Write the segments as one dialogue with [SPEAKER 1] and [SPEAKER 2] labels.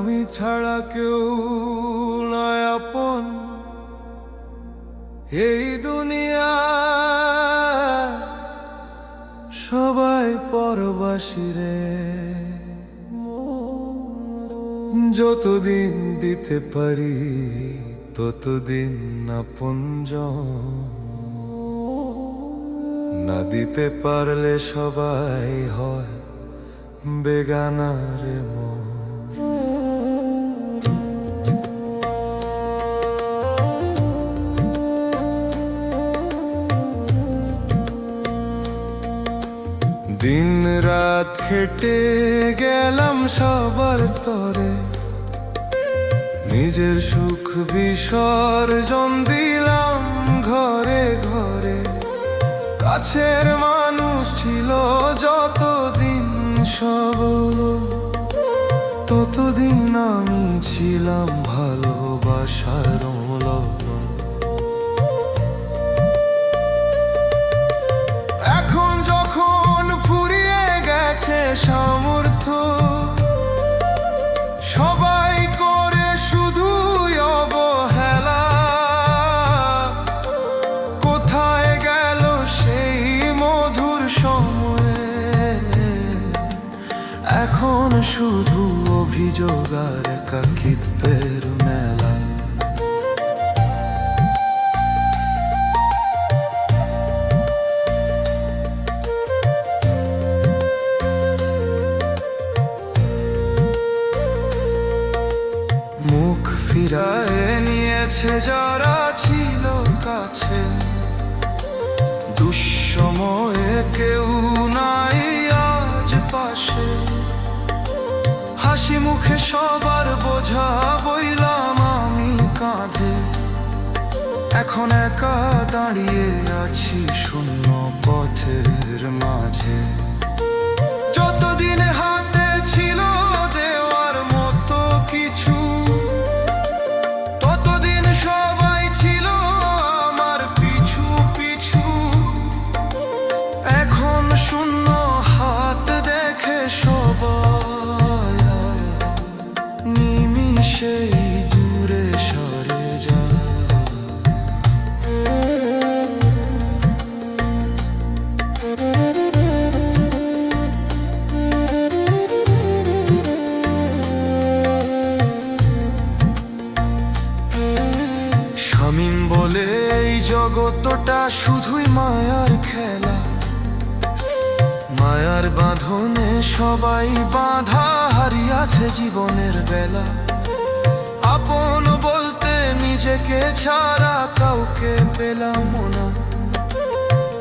[SPEAKER 1] আমি ছাড়া কেউ নয় আপন। এই দুনিয়া সবাই পরবাসী রে। যতদিন দিতে পারি, ততদিন আপনজন না দিতে পারলে সবাই হয় বেগানারে মন। রাত খেটে গেলাম সবার তরে। নিজের সুখ বিসর্জন দিলাম ঘরে ঘরে। কাছের মানুষ ছিল যতদিন সবল, ততদিন আমি ছিলাম ভালোবাসার মূলধন এখন শুধু অভিযোগ আর একাকিত্বের মেলা। মুখ ফিরায় নিয়েছে যারা ছিল কাছে। দুঃসময়ে কেউ সবার বোঝা বইলাম আমি কাঁধে। এখন একা দাঁড়িয়ে আছি শূন্য পথের মাঝে। যতদিন হাতে ছিল দেওয়ার মতো কিছু, ততদিন সবাই ছিল আমার পিছু পিছু। এখন শূন্য নিমিষেই দূরে সরে বলে, এই জগৎটা শুধুই মায়ার খেলা। মায়ার বাঁধনে সবাই বাঁধা হারিয়াছে জীবনের বেলা। আপন বলতে নিজেকে ছাড়া কাউকে পেলাম না।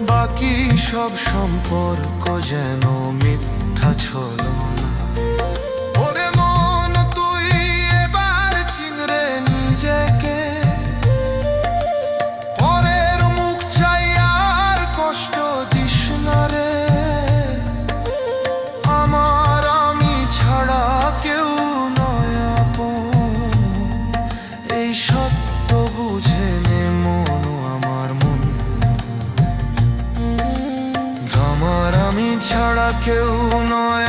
[SPEAKER 1] বাকি সব সম্পর্ক যেন মিথ্যা ছলো আমার আমি ছাড়া কেউ নয় আপন